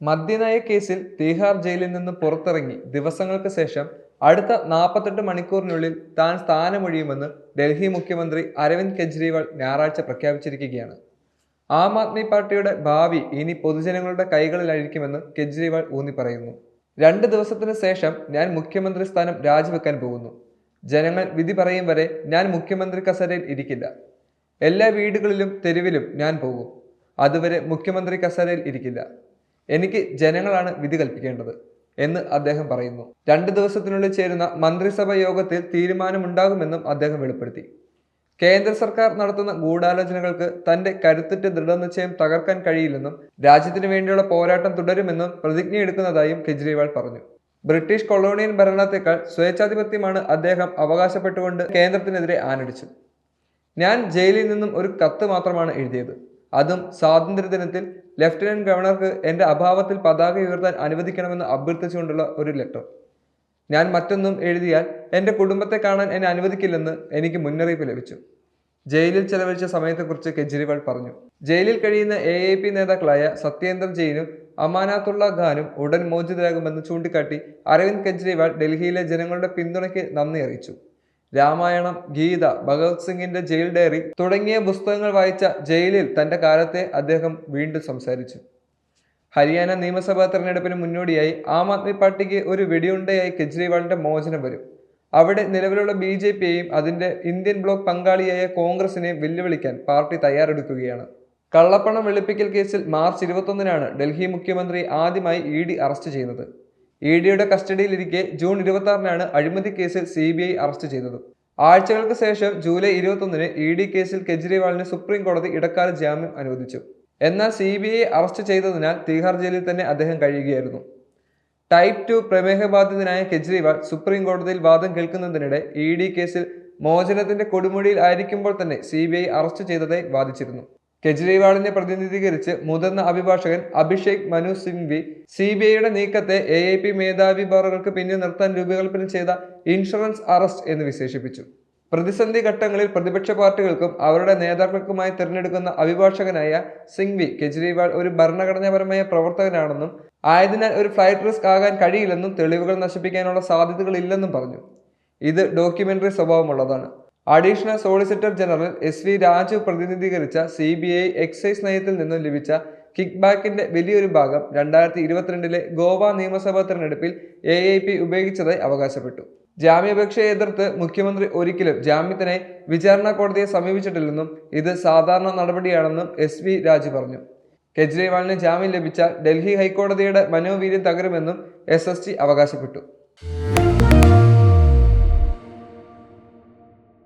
മദ്യനയ കേസിൽ തീഹാർ ജയിലിൽ നിന്ന് പുറത്തിറങ്ങി ദിവസങ്ങൾക്ക് ശേഷം അടുത്ത നാൽപ്പത്തെട്ട് മണിക്കൂറിനുള്ളിൽ താൻ സ്ഥാനമൊഴിയുമെന്ന് ഡൽഹി മുഖ്യമന്ത്രി അരവിന്ദ് കെജ്രിവാൾ ഞായറാഴ്ച പ്രഖ്യാപിച്ചിരിക്കുകയാണ്. ആം ആദ്മി പാർട്ടിയുടെ ഭാവി ഇനി പൊതുജനങ്ങളുടെ കൈകളിലായിരിക്കുമെന്ന് കെജ്രിവാൾ ഊന്നി പറയുന്നു രണ്ട് ദിവസത്തിന് ശേഷം ഞാൻ മുഖ്യമന്ത്രി സ്ഥാനം രാജിവെക്കാൻ പോകുന്നു. ജനങ്ങൾ വിധി പറയും വരെ ഞാൻ മുഖ്യമന്ത്രി കസേരയിൽ ഇരിക്കില്ല. എല്ലാ വീടുകളിലും തെരുവിലും ഞാൻ പോകും. അതുവരെ മുഖ്യമന്ത്രി കസേരയിൽ ഇരിക്കില്ല. എനിക്ക് ജനങ്ങളാണ് വിധി കൽപ്പിക്കേണ്ടത് എന്ന് അദ്ദേഹം പറയുന്നു. രണ്ട് ദിവസത്തിനുള്ളിൽ ചേരുന്ന മന്ത്രിസഭ യോഗത്തിൽ തീരുമാനമുണ്ടാകുമെന്നും അദ്ദേഹം വെളിപ്പെടുത്തി. കേന്ദ്ര സർക്കാർ നടത്തുന്ന ഗൂഢാലോചനകൾക്ക് തന്റെ കരുത്തുറ്റ ദൃഢനിശ്ചയം തകർക്കാൻ കഴിയില്ലെന്നും രാജ്യത്തിനു വേണ്ടിയുള്ള പോരാട്ടം തുടരുമെന്നും പ്രതിജ്ഞയെടുക്കുന്നതായും കെജ്രിവാൾ പറഞ്ഞു. ബ്രിട്ടീഷ് കൊളോണിയൻ ഭരണത്തെക്കാൾ സ്വേച്ഛാധിപത്യമാണ് അദ്ദേഹം അവകാശപ്പെട്ടുകൊണ്ട് കേന്ദ്രത്തിനെതിരെ ആനടിച്ചു ഞാൻ ജയിലിൽ നിന്നും ഒരു കത്ത് മാത്രമാണ് എഴുതിയത്. അതും സ്വാതന്ത്ര്യദിനത്തിൽ ലഫ്റ്റനന്റ് ഗവർണർക്ക് എന്റെ അഭാവത്തിൽ പതാക ഉയർത്താൻ അനുവദിക്കണമെന്ന് അഭ്യർത്ഥിച്ചുകൊണ്ടുള്ള ഒരു ലെറ്റർ ഞാൻ മറ്റൊന്നും എഴുതിയാൽ എന്റെ കുടുംബത്തെ കാണാൻ എന്നെ അനുവദിക്കില്ലെന്ന് എനിക്ക് മുന്നറിയിപ്പ് ലഭിച്ചു. ജയിലിൽ ചെലവഴിച്ച സമയത്തെക്കുറിച്ച് കെജ്രിവാൾ പറഞ്ഞു. ജയിലിൽ കഴിയുന്ന എ എ പി നേതാക്കളായ സത്യേന്ദർ ജെയിനും അമാനാത്തുള്ള ഖാനും ഉടൻ മോചിതരാകുമെന്ന് ചൂണ്ടിക്കാട്ടി അരവിന്ദ് കെജ്രിവാൾ ഡൽഹിയിലെ ജനങ്ങളുടെ പിന്തുണയ്ക്ക് നന്ദി അറിയിച്ചു. രാമായണം ഗീത ഭഗത് സിംഗിന്റെ ജയിൽ ഡയറി തുടങ്ങിയ പുസ്തകങ്ങൾ വായിച്ച ജയിലിൽ തന്റെ കാലത്തെ അദ്ദേഹം വീണ്ടും സംസാരിച്ചു. ഹരിയാന നിയമസഭാ തെരഞ്ഞെടുപ്പിന് മുന്നോടിയായി ആം ആദ്മി പാർട്ടിക്ക് ഒരു വെടിയുണ്ടയായി കെജ്രിവാളിന്റെ മോചനം വരും. അവിടെ നിലവിലുള്ള ബി ജെ പിയെയും അതിന്റെ ഇന്ത്യൻ ബ്ലോക്ക് പങ്കാളിയായ കോൺഗ്രസിനെയും വെല്ലുവിളിക്കാൻ പാർട്ടി തയ്യാറെടുക്കുകയാണ്. കള്ളപ്പണം വെളുപ്പിക്കൽ കേസിൽ മാർച്ച് ഇരുപത്തൊന്നിനാണ് ഡൽഹി മുഖ്യമന്ത്രി ആദ്യമായി ഇ ഡി അറസ്റ്റ് ചെയ്യുന്നത്. ഇ ഡിയുടെ കസ്റ്റഡിയിലിരിക്കെ ജൂൺ ഇരുപത്തി ആറിനാണ് അഴിമതി കേസിൽ സി ബി ഐ അറസ്റ്റ് ചെയ്തത്. ആഴ്ചകൾക്ക് ശേഷം ജൂലൈ ഇരുപത്തൊന്നിന് ഇ ഡി കേസിൽ കെജ്രിവാളിന് സുപ്രീം കോടതി ഇടക്കാല ജാമ്യം അനുവദിച്ചു. എന്നാൽ സി ബി ഐ അറസ്റ്റ് ചെയ്തതിനാൽ തീഹാർ ജയിലിൽ തന്നെ അദ്ദേഹം കഴിയുകയായിരുന്നു. ടൈപ്പ് ടു പ്രമേഹബാധിതനായ കെജ്രിവാൾ സുപ്രീം കോടതിയിൽ വാദം കേൾക്കുന്നതിനിടെ ഇ ഡി കേസിൽ മോചനത്തിന്റെ കൊടുമുടിയിൽ ആയിരിക്കുമ്പോൾ തന്നെ സി ബി ഐ അറസ്റ്റ് ചെയ്തതായി വാദിച്ചിരുന്നു. കെജ്രിവാളിനെ പ്രതിനിധീകരിച്ച് മുതിർന്ന അഭിഭാഷകൻ അഭിഷേക് മനു സിംഗ്വി സി ബി ഐയുടെ നീക്കത്തെ എ ഐ പി മേധാവി ബാറുകൾക്ക് പിന്നിൽ നിർത്താൻ രൂപകൽപ്പന ചെയ്ത ഇൻഷുറൻസ് അറസ്റ്റ് എന്ന് വിശേഷിപ്പിച്ചു. പ്രതിസന്ധി ഘട്ടങ്ങളിൽ പ്രതിപക്ഷ പാർട്ടികൾക്കും അവരുടെ നേതാക്കൾക്കുമായി തിരഞ്ഞെടുക്കുന്ന അഭിഭാഷകനായ സിംഗ്വി കെജ്രിവാൾ ഒരു ഭരണഘടനാപരമായ പ്രവർത്തകനാണെന്നും ആയതിനാൽ ഒരു ഫ്ലൈറ്റ് റിസ്ക് ആകാൻ കഴിയില്ലെന്നും തെളിവുകൾ നശിപ്പിക്കാനുള്ള സാധ്യതകളില്ലെന്നും പറഞ്ഞു. ഇത് documentary സ്വഭാവമുള്ളതാണ്. Additional solicitor general S V Raju പ്രതിനിധീകരിച്ച C B I excise നയത്തിൽ നിന്നും ലഭിച്ച കിക്ക് ബാക്കിന്റെ വലിയൊരു ഭാഗം രണ്ടായിരത്തി ഇരുപത്തിരണ്ടിലെ ഗോവ നിയമസഭാ തെരഞ്ഞെടുപ്പിൽ എ ഐ പി ഉപയോഗിച്ചതായി അവകാശപ്പെട്ടു. ജാമ്യാപേക്ഷയെ എതിർത്ത് മുഖ്യമന്ത്രി ഒരിക്കലും ജാമ്യത്തിനായി വിചാരണ കോടതിയെ സമീപിച്ചിട്ടില്ലെന്നും ഇത് സാധാരണ നടപടിയാണെന്നും എസ് വി രാജു പറഞ്ഞു. കെജ്രിവാളിന് ജാമ്യം ലഭിച്ചാൽ ഡൽഹി ഹൈക്കോടതിയുടെ മനോവീര്യം തകരുമെന്നും എസ് അവകാശപ്പെട്ടു.